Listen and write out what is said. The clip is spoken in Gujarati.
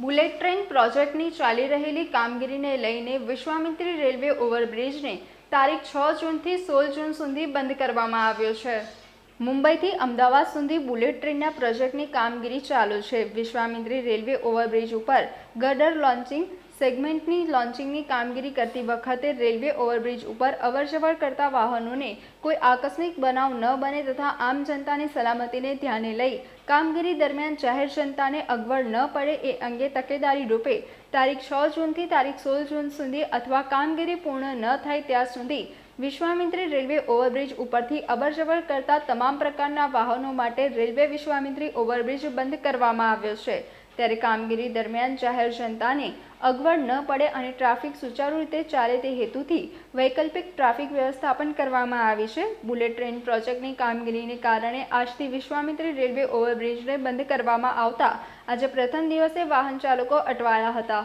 બુલેટ ટ્રેન પ્રોજેક્ટની ચાલી રહેલી કામગીરીને લઈને વિશ્વામિત્રી રેલવે ઓવરબ્રિજને તારીખ છ જૂનથી સોળ જૂન સુધી બંધ કરવામાં આવ્યો છે. મુંબઈથી અમદાવાદ સુધી બુલેટ ટ્રેનના પ્રોજેક્ટની કામગીરી ચાલુ છે. વિશ્વામિત્રી રેલવે ઓવરબ્રિજ ઉપર ગડર લોન્ચિંગ સેગમેન્ટની લોન્ચિંગની કામગીરી કરતી વખતે રેલવે ઓવરબ્રિજ ઉપર અવરજવર કરતા વાહનોને કોઈ આકસ્મિક બનાવ ન બને તથા આમ જનતાની સલામતીને ધ્યાને લઈ કામગીરી દરમિયાન જાહેર જનતાને અગવડ ન પડે એ અંગે તકેદારી રૂપે તારીખ છ જૂનથી તારીખ સોળ જૂન સુધી અથવા કામગીરી પૂર્ણ ન થાય ત્યાં સુધી વિશ્વામિત્રી રેલવે ઓવરબ્રિજ ઉપરથી અવરજવર કરતા તમામ પ્રકારના વાહનો માટે રેલવે વિશ્વામિત્રી ઓવરબ્રિજ બંધ કરવામાં આવ્યો છે. ત્યારે કામગીરી દરમિયાન જાહેર જનતાને અગવડ ન પડે અને ટ્રાફિક સુચારુ રીતે ચાલે તે હેતુથી વૈકલ્પિક ટ્રાફિક વ્યવસ્થાપન કરવામાં આવી છે. બુલેટ ટ્રેન પ્રોજેક્ટની કામગીરીને કારણે આજથી વિશ્વામિત્રી રેલવે ઓવરબ્રિજને બંધ કરવામાં આવતા આજે પ્રથમ દિવસે વાહન ચાલકો અટવાયા હતા.